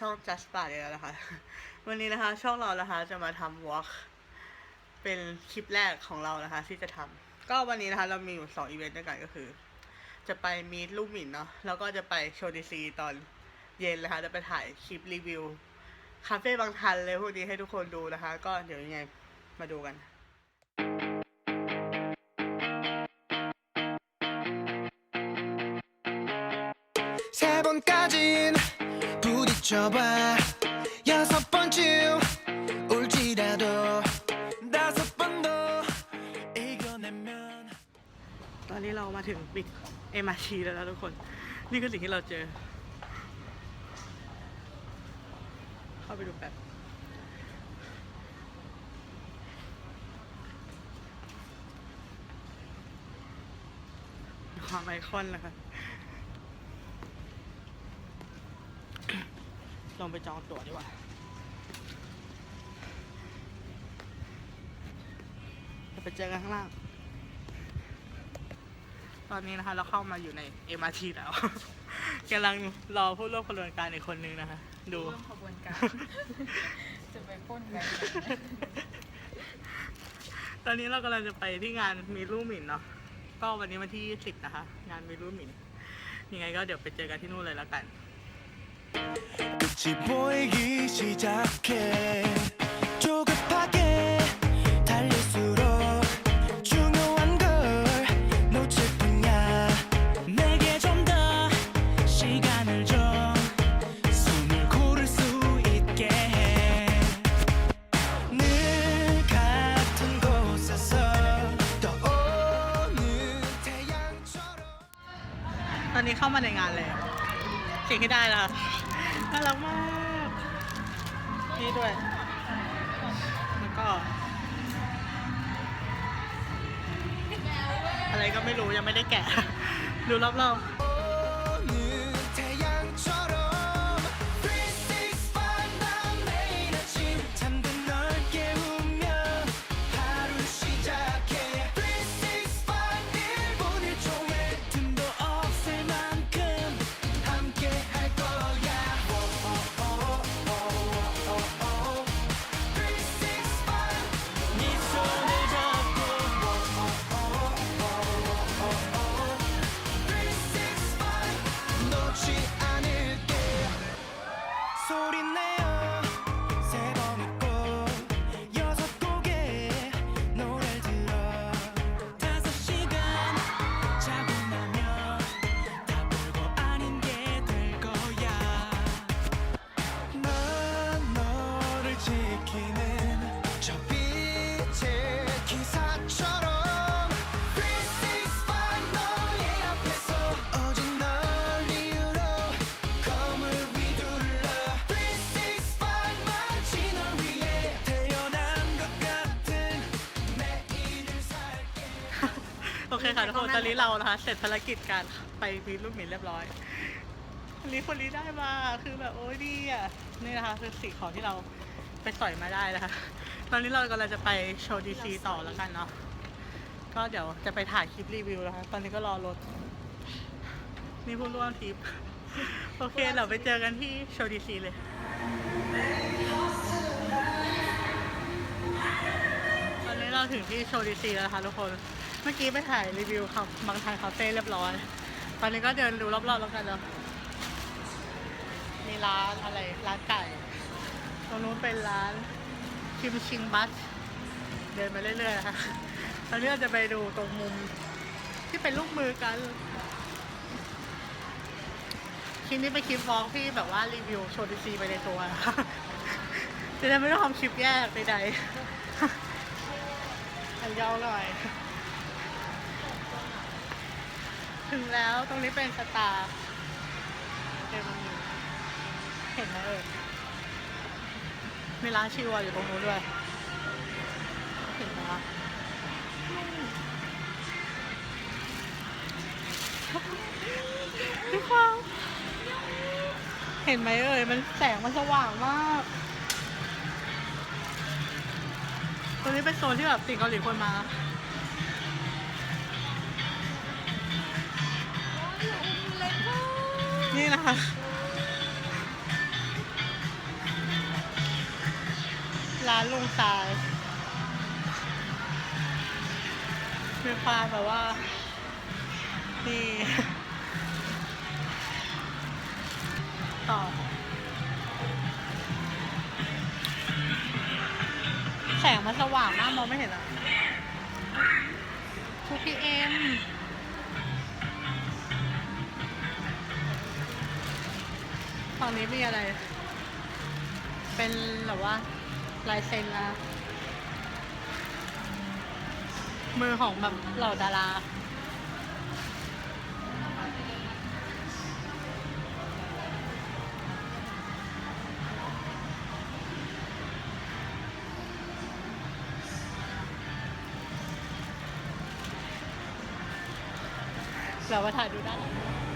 ช่อง Just p a แล้วนะคะ วันนี้นะคะช่องเรานะคะจะมาทำ walk เป็นคลิปแรกของเรานะคะ ที่จะทำก็วันนี้นะคะเรามีอยู่สองอีเวนต์ด้วยกันก็คือ จะไปมีดลูกหมินเนาะแล้วก็จะไปโชว์ดีซีตอนเย็นนะคะ จะไปถ่ายคลิปรีวิวคาเฟ่บางทันเลยพวกนี้ให้ทุกคนดูนะคะ ก็เดี๋ยวยังไงมาดูกัน 부딪혀봐 여섯 번쯤 울지라도 다섯 번 더 이겨내면 ตอนนี้เรามาถึงบิ๊กเอ็มอาชีแล้วนะทุกคน นี่คือสิ่งที่เราเจอ เข้าไปดูแบบความไอคอนนะคะ ลองไปจองตั๋วดีกว่าจะไปเจอกันข้างล่าง ตอนนี้นะคะ เราเข้ามาอยู่ใน MRT แล้ว กำลังรอผู้ร่วมขบวนการอีกคนนึงนะคะ ดู ร่วมขบวนการ จะไปปล้นแบงค์ตอนนี้เรากำลังจะไปที่งานมีรูหมิ่นเนาะ ก็วันนี้วันที่ 20 นะคะ งานมีรูหมิ่นยังไงก็เดี๋ยวไปเจอกันที่นู่นเลยแล้วกัน 끝이 보이기 시작해 조급하게 달릴수록 중요한 걸 놓칠 뿐이야 내게 좀 더 시간을 줘 숨을 고를 수 있게 해늘 같은 곳에서 떠오는 태양처럼 ตอนนี้เข้ามาในงานแล้ว สิ่งที่ได้นะ นี่ด้วย แล้วก็ อะไรก็ไม่รู้ยังไม่ได้แกะ ดูรอบๆ เคค่ะทุกคนตอนนี้เรานะคะเสร็จภารกิจการไปมีรูปหมิ่นเรียบร้อยคนนี้คนนี้ได้มาคือแบบโอ้ยดีอะนี่นะคะคือสิ่งของที่เราไปสอยมาได้นะคะ ตอนนี้เรากำลังจะไปโชว์ดีซีต่อแล้วกันเนาะก็เดี๋ยวจะไปถ่ายคลิปรีวิวนะคะ ตอนนี้ก็รอรถ นี่ผู้ร่วมทริป โอเคเราไปเจอกันที่โชว์ดีซีเลยตอนนี้เราถึงที่โชว์ดีซีแล้วนะคะทุกคนเมื่อกี้ไปถ่ายรีวิวครับบางทางคาเฟ่เรียบร้อย ตอนนี้ก็เดินดูรอบๆแล้วกันเนาะมีร้านอะไรร้านไก่ตรงนู้นเป็นร้านคิมชิงบัสเดินมาเรื่อยๆนะคะตอนนี้เราจะไปดูตรงมุมที่เป็นลูกมือกันคลิปนี้เป็นคลิปวอล์กที่แบบว่ารีวิวโชว์ดีซีไปในตัวจะได้ไม่ต้องทำคลิปแยกใดๆอันยาวหน่อย ถึงแล้วตรงนี้เป็นสตาร์เต็มอยู่เห็นไหมเอ่ยมีร้านชิวอยู่ตรงนู้นด้วย เห็นไหมคะพี่ควาเห็นไหมเอ่ยมันแสงมันสว่างมากตรงนี้เป็นโซนที่แบบสิ่งเกาหลีควรมา นี่นะคะ ร้านลุงสายมีความแบบว่า นี่ ต่อ แสงมันสว่างมากมองไม่เห็นอะคุณพีเอ็ม ฝั่งนี้มีอะไร เป็นแบบว่าลายเซ็นนะมือของแบบเหล่าดาราเรามาถ่ายดูด้านหลัง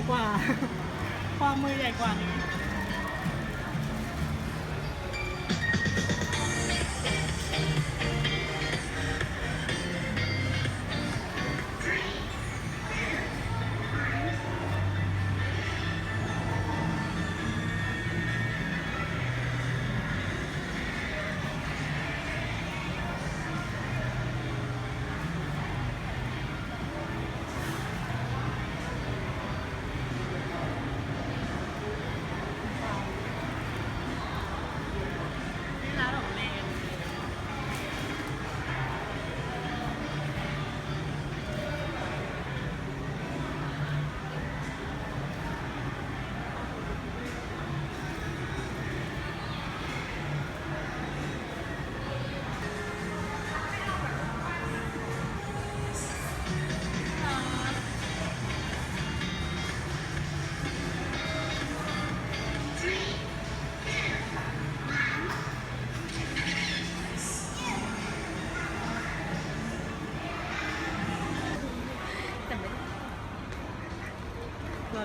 ญ่กว่า ความมือใหญ่กว่านี้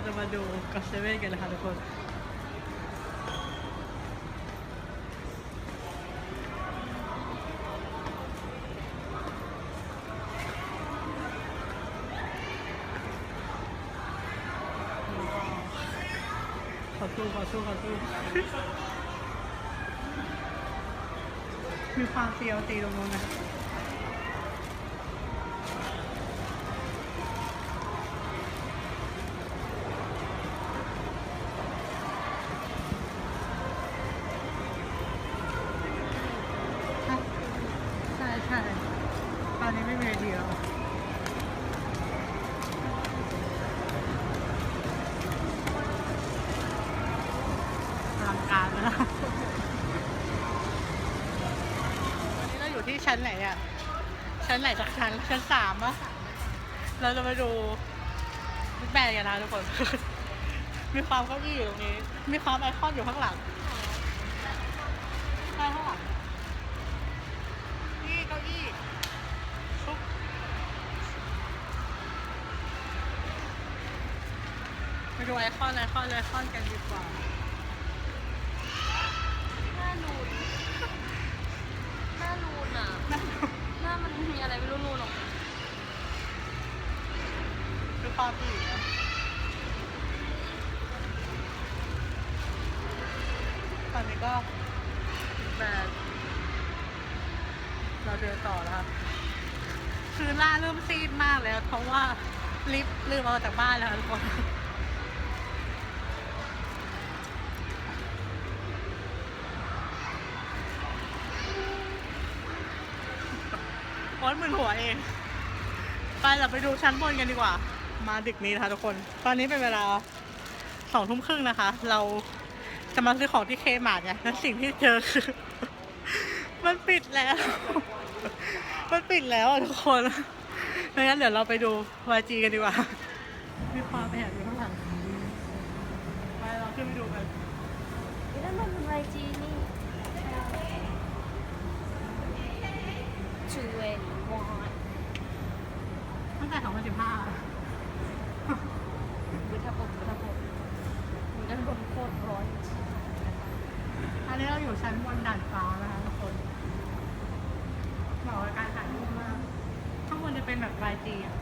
จะมาดูกับเซเว่นกันนะคะทุกคนขอสู้ขอสู้ขอสู้มีความเซียวตีตรงนู้นนะ ใช่ใช่ตอนนี้ไม่มีไอเดียแล้วอลังการนะ วันนี้เราอยู่ที่ ชั้นไหนอะ ชั้นไหนจากชั้นชั้นสามปะเราจะมาดูบิ๊กแบนกันนะทุกคน มีความเก้าอี้อยู่ตรงนี้ มีความไอคอนอยู่ข้างหลังใช่ข้างหลังนี่เก้าอี้ชุบไปดูไอคอนไอคอนไอคอนกันดีกว่า หน้านูนหน้านูนอะ หน้า มีอะไรไม่รู้นูนออกมาดูความดีนะตอนนี้ก็แบบเราเดินต่อแล้วครับคือหน้าเริ่มซีดมากแล้ว เพราะว่าลิฟต์ลืมเอาจากบ้านแล้วทุกคน อสห มื่นหัวเอง ไปเราไปดูชั้นบนกันดีกว่า มาดึกนี้นะคะทุกคน ตอนนี้เป็นเวลาสองทุ่มครึ่งนะคะ เราจะมาซื้อของที่เคมาร์ทไงแล้วสิ่งที่เจอคือ มันปิดแล้ว มันปิดแล้วอะทุกคนไม่งั้นเดี๋ยวเราไปดูวาจีกันดีกว่ามีความแหลังไปเราขึ้นไปดูกัน แล้วมันเป็นไอจีนี่ชูเวนวอน ตั้งแต่2015 บุทบบุทบบุด้านบนโคตรร้อน อันนี้เราอยู่ ชั้นบนดาดฟ้านะคะทุกคนบอกว่าการถ่ายรูปมากข้างบนจะเป็นแบบวายจีอะ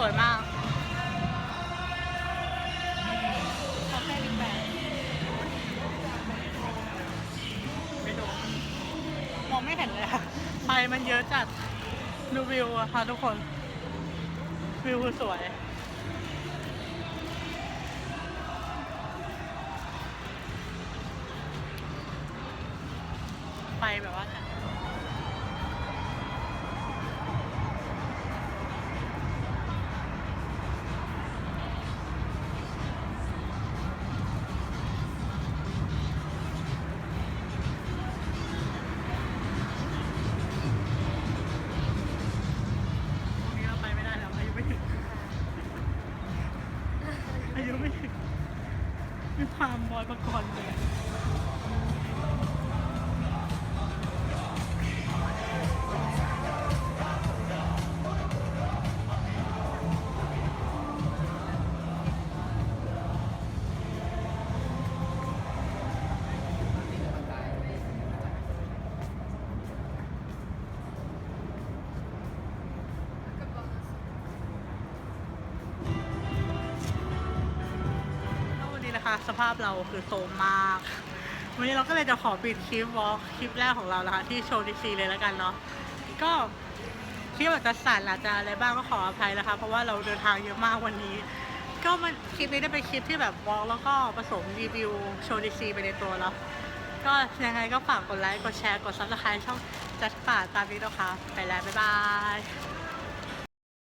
วิวสวยมากคาเฟ่บิ๊กแบงไปดูมองไม่เห็นเลยค่ะไฟมันเยอะจัด ดูวิวอะค่ะทุกคน วิวสวย นะคะ สภาพเราคือโซมมาก วันนี้เราก็เลยจะขอปิดคลิปวอล์กคลิปแรกของเรานะคะ ที่โชว์ดีซีเลยแล้วกันเนาะก็คลิปอาจจะสั่นอาจจะอะไรบ้างก็ขออภัยนะคะ เพราะว่าเราเดินทางเยอะมากวันนี้ ก็มันคลิปนี้ได้เป็นคลิปที่แบบวอล์กแล้วก็ผสมรีวิวโชว์ดีซีไปในตัวแล้วก็ยังไงก็ฝากกดไลค์ กดแชร์ กดซับสไครต์ช่องจัดป่าตามนี้นะคะ ไปแล้ว บ๊ายบาย